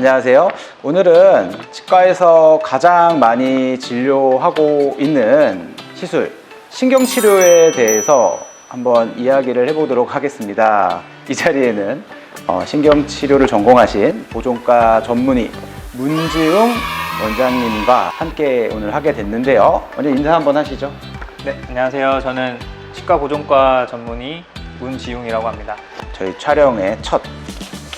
안녕하세요. 오늘은 치과에서 가장 많이 진료하고 있는 시술, 신경치료에 대해서 한번 이야기를 해보도록 하겠습니다. 이 자리에는 어, 신경치료를 전공하신 보존과 전문의 문지웅 원장님과 함께 오늘 하게 됐는데요. 먼저 인사 한번 하시죠. 네, 안녕하세요. 저는 치과 보존과 전문의 문지웅이라고 합니다. 저희 촬영의 첫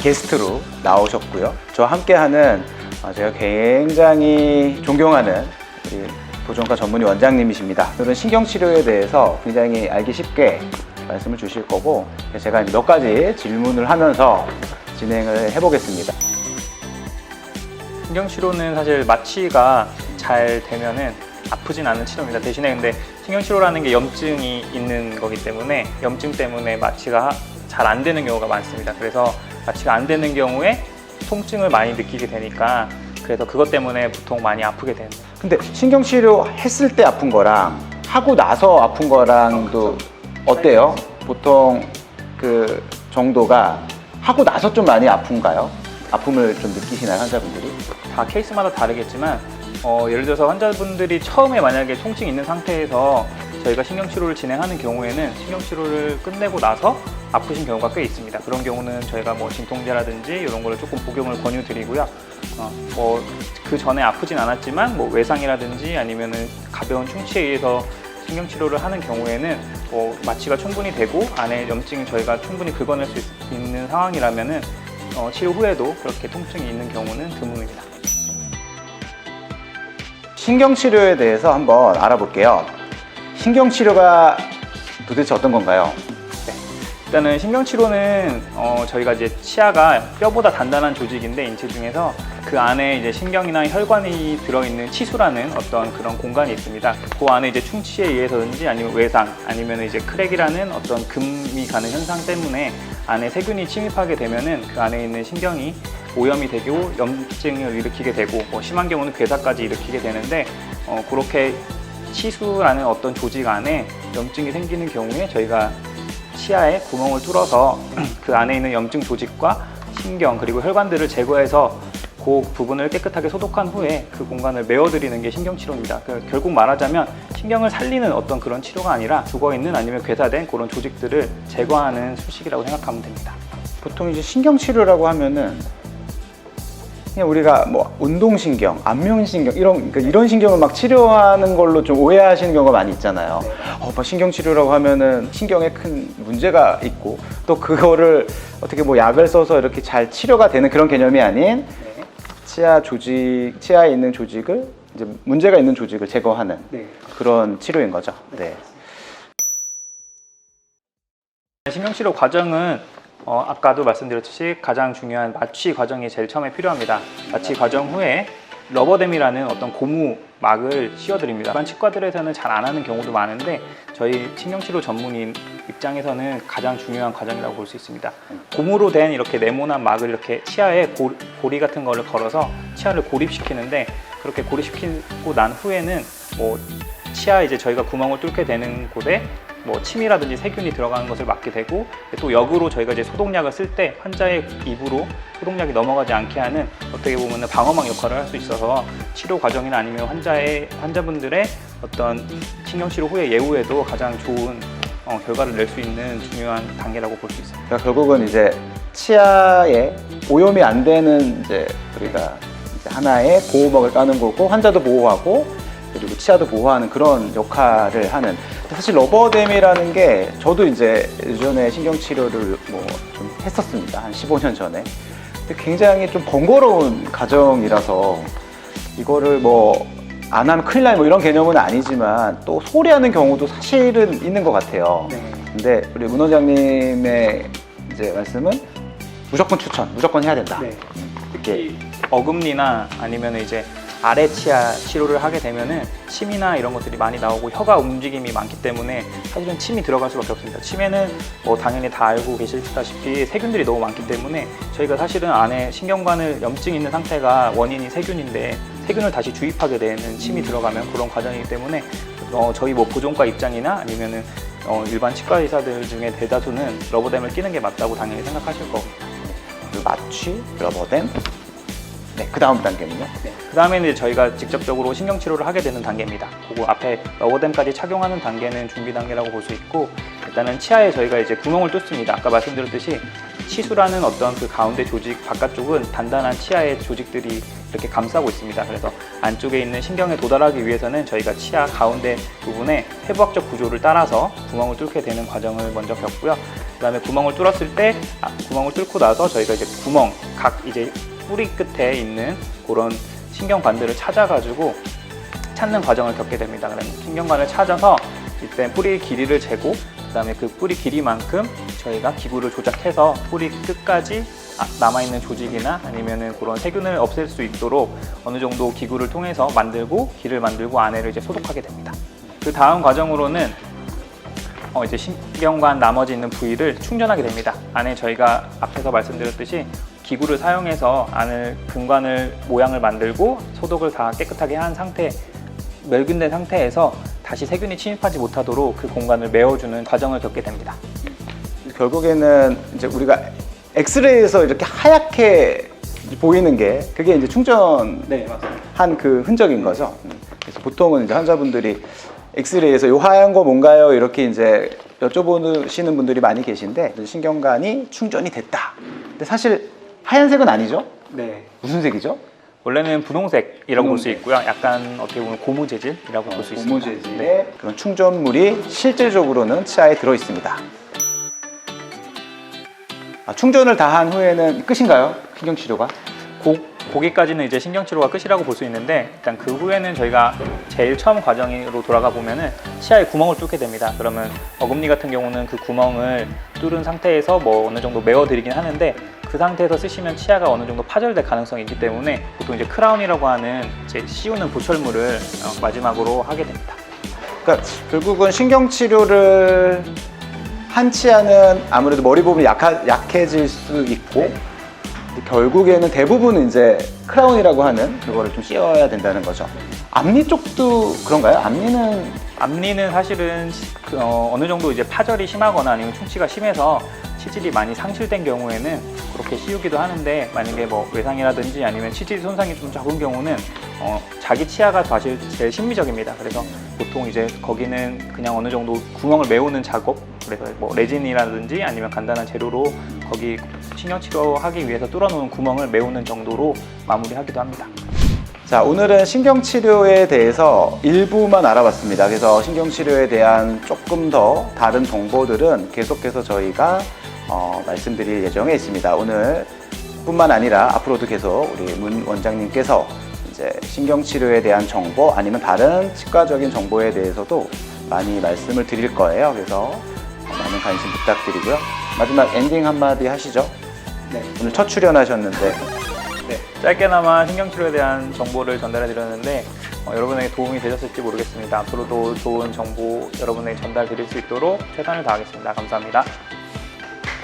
게스트로 나오셨고요. 저와 함께하는 어, 제가 굉장히 존경하는 보존과 전문의 원장님이십니다. 오늘은 신경치료에 대해서 굉장히 알기 쉽게 말씀을 주실 거고 제가 몇 가지 질문을 하면서 진행을 해보겠습니다. 신경치료는 사실 마취가 잘 되면은 아프진 않은 치료입니다. 대신에 근데 신경치료라는 게 염증이 있는 거기 때문에 염증 때문에 마취가 잘 안 되는 경우가 많습니다. 그래서 마취가 안 되는 경우에 통증을 많이 느끼게 되니까 그래서 그것 때문에 보통 많이 아프게 되는 거예요. 근데 신경치료 했을 때 아픈 거랑 하고 나서 아픈 거랑도 어때요? 보통 그 정도가 하고 나서 좀 많이 아픈가요? 아픔을 좀 느끼시나요, 환자분들이? 다 케이스마다 다르겠지만 어, 예를 들어서 환자분들이 처음에 만약에 통증이 있는 상태에서 저희가 신경치료를 진행하는 경우에는 신경치료를 끝내고 나서 아프신 경우가 꽤 있습니다. 그런 경우는 저희가 뭐 진통제라든지 이런 거를 조금 복용을 권유드리고요. 어, 뭐그 전에 아프진 않았지만 뭐 외상이라든지 아니면은 가벼운 충치에 의해서 신경치료를 하는 경우에는 뭐 마취가 충분히 되고 안에 염증이 저희가 충분히 긁어낼 수 있- 있는 상황이라면은 어, 치료 후에도 그렇게 통증이 있는 경우는 드문입니다. 신경치료에 대해서 한번 알아볼게요. 신경치료가 도대체 어떤 건가요? 일단은 신경치료는 어, 저희가 이제 치아가 뼈보다 단단한 조직인데 인체 중에서 그 안에 이제 신경이나 혈관이 들어있는 치수라는 어떤 그런 공간이 있습니다. 그 안에 이제 충치에 의해서든지 아니면 외상 아니면 이제 크랙이라는 어떤 금이 가는 현상 때문에 안에 세균이 침입하게 되면은 그 안에 있는 신경이 오염이 되고 염증을 일으키게 되고 뭐 심한 경우는 괴사까지 일으키게 되는데 어, 그렇게 치수라는 어떤 조직 안에 염증이 생기는 경우에 저희가 치아에 구멍을 뚫어서 그 안에 있는 염증 조직과 신경 그리고 혈관들을 제거해서 그 부분을 깨끗하게 소독한 후에 그 공간을 메워드리는 게 신경치료입니다. 그 결국 말하자면 신경을 살리는 어떤 그런 치료가 아니라 죽어있는 아니면 괴사된 그런 조직들을 제거하는 수식이라고 생각하면 됩니다. 보통 이제 신경치료라고 하면은 그냥 우리가 뭐 운동신경, 안면신경 이런 그러니까 이런 신경을 막 치료하는 걸로 좀 오해하시는 경우가 많이 있잖아요. 어, 막 신경치료라고 하면은 신경에 큰 문제가 있고 또 그거를 어떻게 뭐 약을 써서 이렇게 잘 치료가 되는 그런 개념이 아닌 치아 조직, 치아에 있는 조직을 이제 문제가 있는 조직을 제거하는 그런 치료인 거죠. 네. 신경치료 과정은 어, 아까도 말씀드렸듯이 가장 중요한 마취 과정이 제일 처음에 필요합니다. 마취 과정 후에 러버댐이라는 어떤 고무 막을 씌워드립니다. 일반 치과들에서는 잘 안 하는 경우도 많은데 저희 신경치료 전문의 입장에서는 가장 중요한 과정이라고 볼 수 있습니다. 고무로 된 이렇게 네모난 막을 이렇게 치아에 고, 고리 같은 거를 걸어서 치아를 고립시키는데 그렇게 고립시키고 난 후에는 뭐 치아 이제 저희가 구멍을 뚫게 되는 곳에 뭐 침이라든지 세균이 들어가는 것을 막게 되고 또 역으로 저희가 이제 소독약을 쓸 때 환자의 입으로 소독약이 넘어가지 않게 하는 어떻게 보면 방어막 역할을 할 수 있어서 치료 과정이나 아니면 환자의 환자분들의 어떤 신경치료 후에 예후에도 가장 좋은 어, 결과를 낼 수 있는 중요한 단계라고 볼 수 있습니다. 그러니까 결국은 이제 치아에 오염이 안 되는 이제 우리가 이제 하나의 보호막을 까는 거고 환자도 보호하고 그리고 치아도 보호하는 그런 역할을 하는 사실 러버댐이라는 게 저도 이제 예전에 신경치료를 뭐 좀 했었습니다 한 15년 전에 근데 굉장히 좀 번거로운 과정이라서 이거를 뭐 안 하면 큰일 나뭐 이런 개념은 아니지만 또 소홀히 하는 경우도 사실은 있는 것 같아요. 근데 우리 문 원장님의 이제 말씀은 무조건 추천, 무조건 해야 된다. 네. 이렇게 어금니나 아니면 이제 아래 치아 치료를 하게 되면은 침이나 이런 것들이 많이 나오고 혀가 움직임이 많기 때문에 사실은 침이 들어갈 수밖에 없습니다. 침에는 뭐 당연히 다 알고 계시다시피 세균들이 너무 많기 때문에 저희가 사실은 안에 신경관을 염증 있는 상태가 원인이 세균인데 세균을 다시 주입하게 되는 침이 들어가면 그런 과정이기 때문에 어, 저희 뭐 보존과 입장이나 아니면은 어, 일반 치과 의사들 중에 대다수는 러버댐을 끼는 게 맞다고 당연히 생각하실 그 마취, 러버댐 네, 그 다음 단계는요? 그 다음에는 이제 저희가 직접적으로 신경 치료를 하게 되는 단계입니다. 그리고 앞에 러버댐까지 착용하는 단계는 준비 단계라고 볼 수 있고 일단은 치아에 저희가 이제 구멍을 뚫습니다. 아까 말씀드렸듯이 치수라는 어떤 그 가운데 조직 바깥쪽은 단단한 치아의 조직들이 이렇게 감싸고 있습니다. 그래서 안쪽에 있는 신경에 도달하기 위해서는 저희가 치아 가운데 부분에 해부학적 구조를 따라서 구멍을 뚫게 되는 과정을 먼저 겪고요. 그 다음에 구멍을 뚫었을 때 아, 구멍을 뚫고 나서 저희가 이제 구멍 각 이제 뿌리 끝에 있는 그런 신경관들을 찾아가지고 찾는 과정을 겪게 됩니다. 그러면 신경관을 찾아서 이때 뿌리 길이를 재고 그다음에 그 뿌리 길이만큼 저희가 기구를 조작해서 뿌리 끝까지 아, 남아있는 조직이나 아니면은 그런 세균을 없앨 수 있도록 어느 정도 기구를 통해서 만들고 길을 만들고 안에를 이제 소독하게 됩니다. 그 다음 과정으로는 어, 이제 신경관 나머지 있는 부위를 충전하게 됩니다. 안에 저희가 앞에서 말씀드렸듯이 기구를 사용해서 안을 근관을 모양을 만들고 소독을 다 깨끗하게 한 상태, 멸균된 상태에서 다시 세균이 침입하지 못하도록 그 공간을 메워주는 과정을 겪게 됩니다. 결국에는 이제 우리가 엑스레이에서 이렇게 하얗게 보이는 게 그게 이제 충전한 네. 그 흔적인 거죠. 음. 그래서 보통은 이제 환자분들이 엑스레이에서 요 하얀 거 뭔가요? 이렇게 이제 여쭤보시는 분들이 많이 계신데 신경관이 충전이 됐다. 근데 사실 하얀색은 아니죠? 네. 무슨 색이죠? 원래는 분홍색이라고 볼 수 분홍색. 있고요. 약간 어떻게 보면 고무 재질이라고 볼 수 있습니다. 고무재질의 네. 그런 충전물이 실질적으로는 치아에 들어 있습니다. 아, 충전을 다 한 후에는 끝인가요? 신경 치료가? 고, 거기까지는 이제 신경치료가 끝이라고 볼 수 있는데 일단 그 후에는 저희가 제일 처음 과정으로 돌아가 보면은 치아에 구멍을 뚫게 됩니다. 그러면 어금니 같은 경우는 그 구멍을 뚫은 상태에서 뭐 어느 정도 메워드리긴 하는데 그 상태에서 쓰시면 치아가 어느 정도 파절될 가능성이 있기 때문에 보통 이제 크라운이라고 하는 이제 씌우는 보철물을 어, 마지막으로 하게 됩니다. 그러니까 결국은 신경 치료를 한 치아는 아무래도 머리 부분이 약하, 약해질 수 있고 근데 결국에는 대부분은 이제 크라운이라고 하는 그거를 좀 씌워야 된다는 거죠. 앞니 쪽도 그런가요? 앞니는 앞니는 사실은 그, 어, 느 정도 이제 파절이 심하거나 아니면 충치가 심해서 치질이 많이 상실된 경우에는 그렇게 씌우기도 하는데 만약에 뭐 외상이라든지 아니면 치질 손상이 좀 적은 경우는 어, 자기 치아가 사실 제일 심미적입니다. 그래서 보통 이제 거기는 그냥 어느 정도 구멍을 메우는 작업 그래서 뭐 레진이라든지 아니면 간단한 재료로 거기 신경 치료하기 위해서 뚫어놓은 구멍을 메우는 정도로 마무리하기도 합니다. 자, 오늘은 신경치료에 대해서 일부만 알아봤습니다. 그래서 신경치료에 대한 조금 더 다른 정보들은 계속해서 저희가 어, 말씀드릴 예정에 있습니다. 오늘 뿐만 아니라 앞으로도 계속 우리 문 원장님께서 이제 신경치료에 대한 정보 아니면 다른 치과적인 정보에 대해서도 많이 말씀을 드릴 거예요. 그래서 많은 관심 부탁드리고요. 마지막 엔딩 한마디 하시죠. 네. 오늘 첫 출연하셨는데 네, 짧게나마 신경치료에 대한 정보를 전달해 드렸는데 어, 여러분에게 도움이 되셨을지 모르겠습니다. 앞으로도 좋은 정보 여러분에게 전달 드릴 수 있도록 최선을 다하겠습니다. 감사합니다.